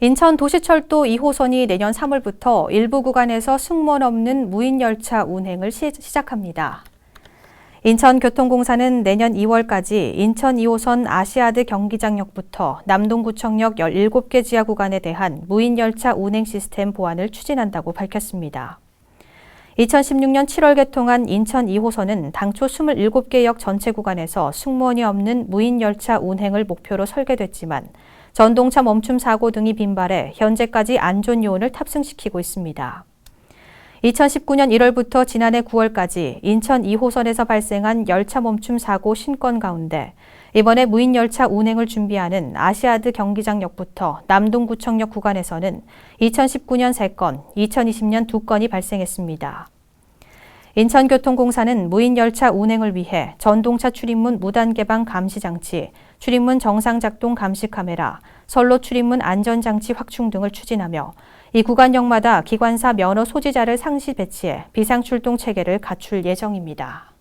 인천 도시철도 2호선이 내년 3월부터 일부 구간에서 승무원 없는 무인 열차 운행을 시, 시작합니다. 인천교통공사는 내년 2월까지 인천 2호선 아시아드 경기장역부터 남동구청역 17개 지하 구간에 대한 무인 열차 운행 시스템 보완을 추진한다고 밝혔습니다. 2016년 7월 개통한 인천 2호선은 당초 27개 역 전체 구간에서 승무원이 없는 무인 열차 운행을 목표로 설계됐지만 전동차 멈춤 사고 등이 빈발해 현재까지 안전 요원을 탑승시키고 있습니다. 2019년 1월부터 지난해 9월까지 인천 2호선에서 발생한 열차 멈춤 사고 신건 가운데 이번에 무인 열차 운행을 준비하는 아시아드 경기장역부터 남동구청역 구간에서는 2019년 3건, 2020년 2건이 발생했습니다. 인천교통공사는 무인 열차 운행을 위해 전동차 출입문 무단 개방 감시 장치, 출입문 정상 작동 감시 카메라, 선로 출입문 안전 장치 확충 등을 추진하며 이 구간역마다 기관사 면허 소지자를 상시 배치해 비상 출동 체계를 갖출 예정입니다.